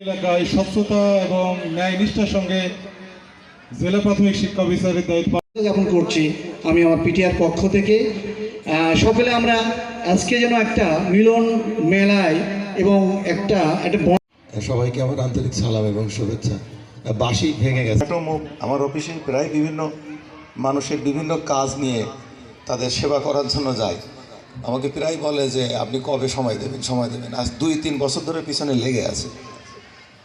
এলাকায় স্বচ্ছতা এবং ন্যায় নিষ্ঠার সঙ্গে জেলা প্রাথমিক শিক্ষা অফিসারের দায়িত্ব যাপন করছি আমি আমার পিটিআর পক্ষ থেকে। সকলে আমরা আজকে যেন একটা মিলন মেলায় এবং একটা একটা সবাইকে আমার আন্তরিক সালাম এবং শুভেচ্ছা। বাসি ভেঙে গেছে। মুখ আমার অফিসে প্রায় বিভিন্ন মানুষের বিভিন্ন কাজ নিয়ে তাদের সেবা করার জন্য যায়। আমাকে প্রায় বলে যে আপনি কবে সময় দেবেন? সময় দেবেন? আজ দুই তিন বছর ধরে পিছনে লেগে আছে।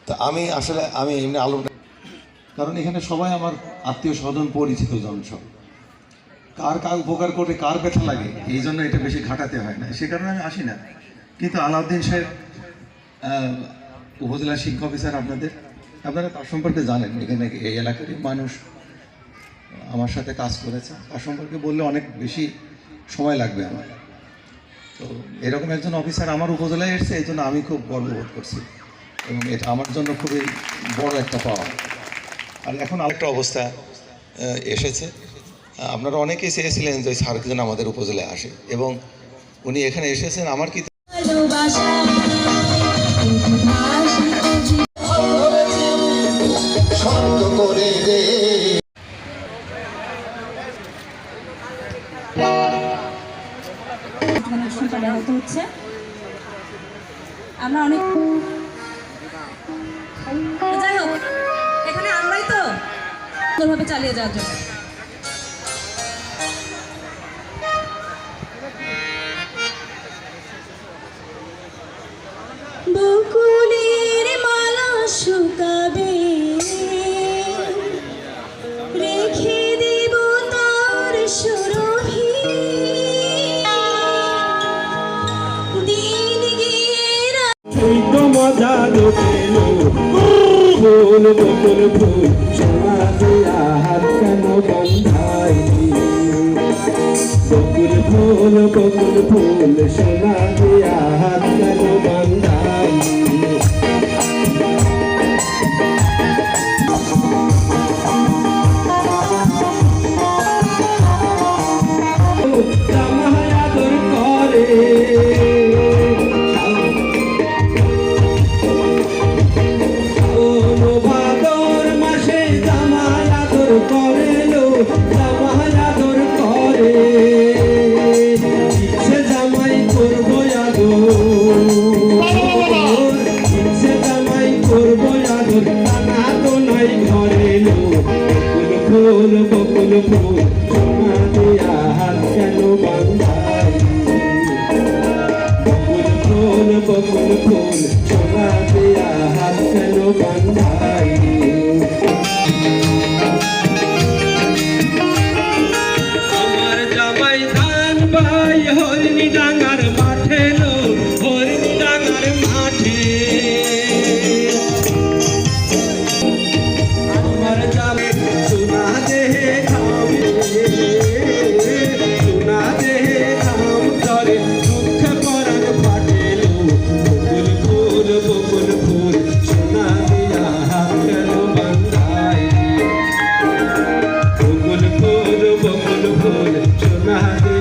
তা আমি আসলে, আমি এমনি আলু কারণ এখানে সবাই আমার আত্মীয় স্বজন পরিচিত জন সব। কার কার উপকার করে কার ব্যথা লাগে, এই জন্য এটা বেশি ঘাটাতে হয় না। সে কারণে আমি আসি না। কিন্তু আলাউদ্দিন সাহেব উপজেলা শিক্ষা অফিসার আপনাদের, আপনারা তার সম্পর্কে জানেন। এখানে এই এলাকারই মানুষ, আমার সাথে কাজ করেছে। তার সম্পর্কে বললে অনেক বেশি সময় লাগবে আমার। তো এরকম একজন অফিসার আমার উপজেলায় এসেছে, এই জন্য আমি খুব গর্ববোধ করছি। এবং এটা আমার জন্য খুবই বড় একটা পাওয়া। আর এখন একটা অবস্থা এসেছে। আপনারা অনেকেই চেয়েছিলেন যে স্যার যেন আমাদের উপজেলায় আসে এবং উনি এখানে এসেছেন। আমার কি হচ্ছে আমরা অনেক যাই হোক এখানে আমরাই তো সুন্দরভাবে চালিয়ে যাওয়ার জন্য। ফুল সোনা দিয়া হাত কেন বন্ধাই বকুল ফুল বকুল ফুল সোনা Rama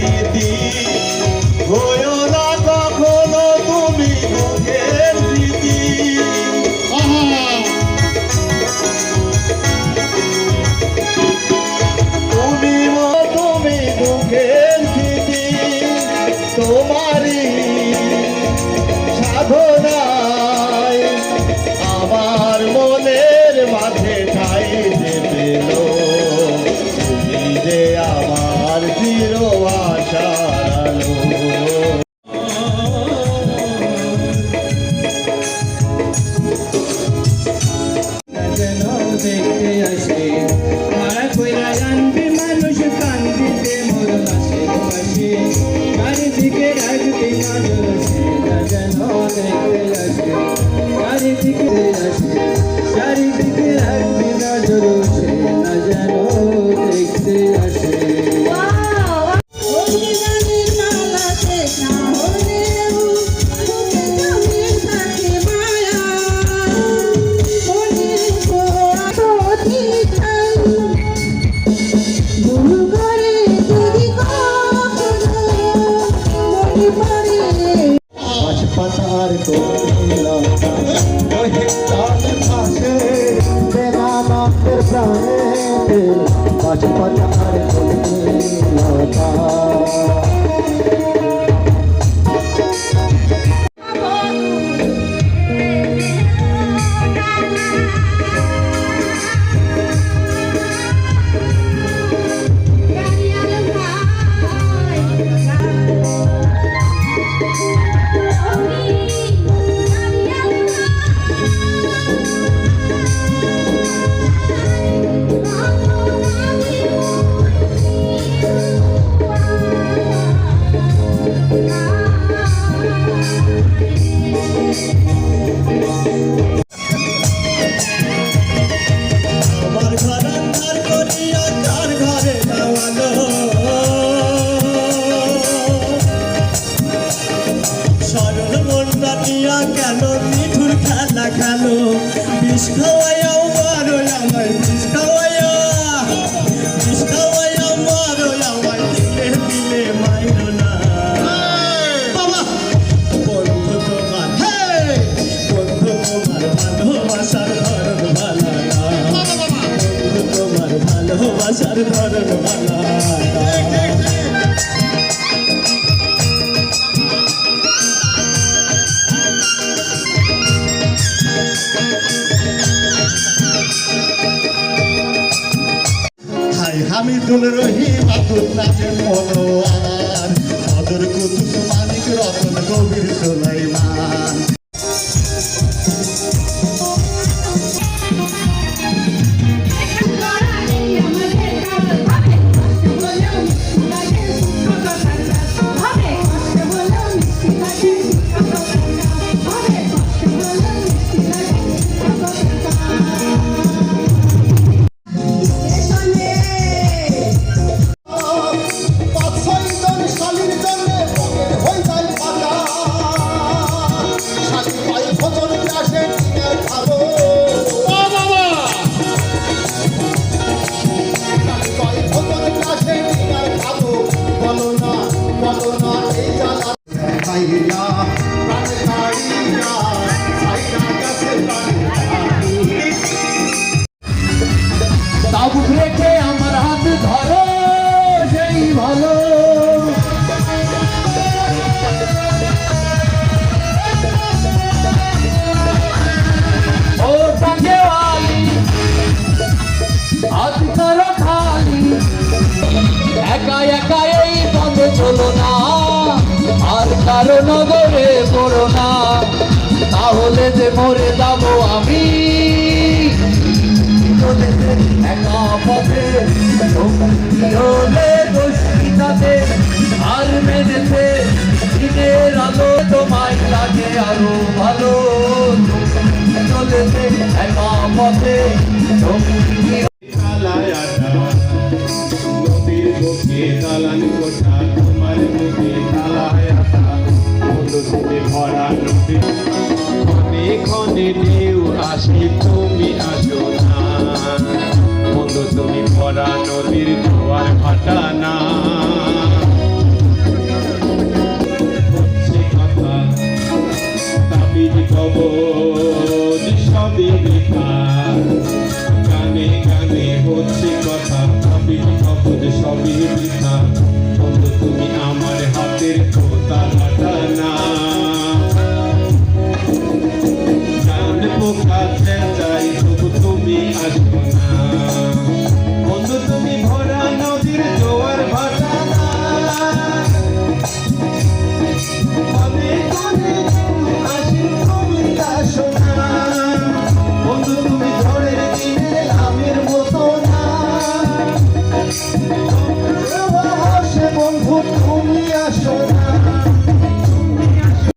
दी পাশে পাতার লতা বাবা। বন্ধু তোমার হে বন্ধু তোমার ভালোবাসার ধরন ভালা বন্ধু তোমার ভালোবাসার ধরন ভালা হামিদুল রহিম, আব্দুল নাজের মনোয়ার। কারও নগরে পড়ো না। তাহলে যে মরে যাব আমি। আর মেনেছে। দিনের আলো তোমায় লাগে আরও ভালো। চলেছে একা পথে ভরা নদী ক্ষণে ক্ষণে ঢেউ আসি তুমি আসো না বন্ধু তুমি ভরা নদীর জোয়ার ভাটা না সবই বেকার গানে গানে হচ্ছে কথা কবজ সবই বৃথা